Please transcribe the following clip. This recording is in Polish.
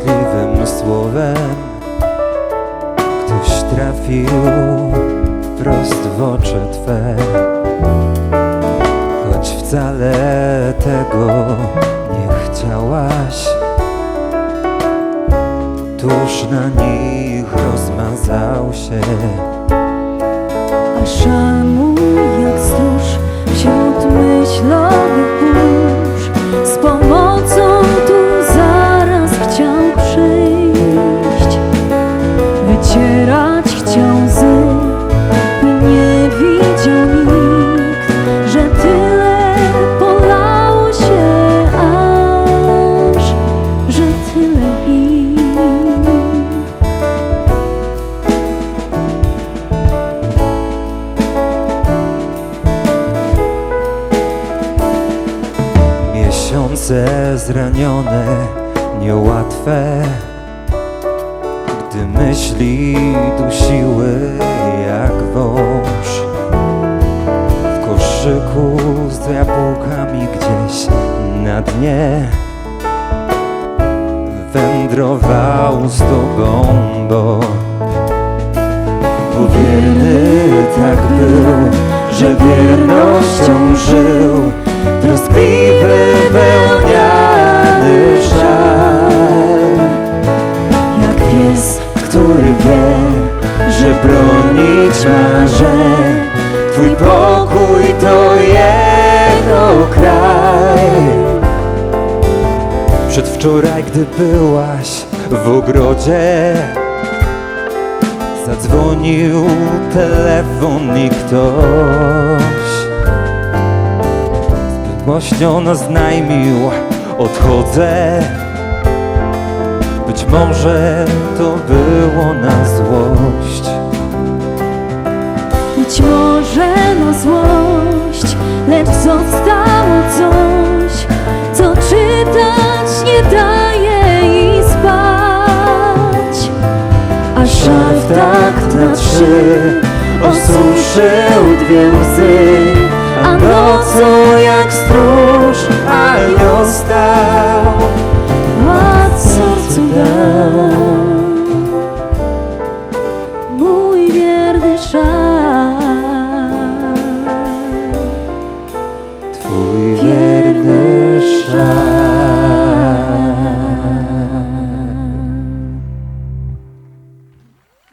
Prawdziwym słowem ktoś trafił wprost w oczy Twe. Choć wcale tego nie chciałaś Tuż na nich rozmazał się. A Wycierać chciał łzy nie widział nikt Że tyle polało się aż Że tyle ich Miesiące zranione, niełatwe Gdy myśli dusiły jak wąż. W koszyku z jabłkami gdzieś na dnie. Wędrował z tobą, bo Powierny tak był, że wiernością żył. Troskliwy, bronić marzeń Twój pokój to jego kraj. Przedwczoraj, gdy byłaś w ogrodzie Zadzwonił telefon i ktoś. Zbyt głośno naznajmił Odchodzę. Być może to było na złość Być może na złość, lecz zostało coś, co czytać nie daje i spać. A szal w takt na trzy Osuszył dwie łzy A nocą jak stróż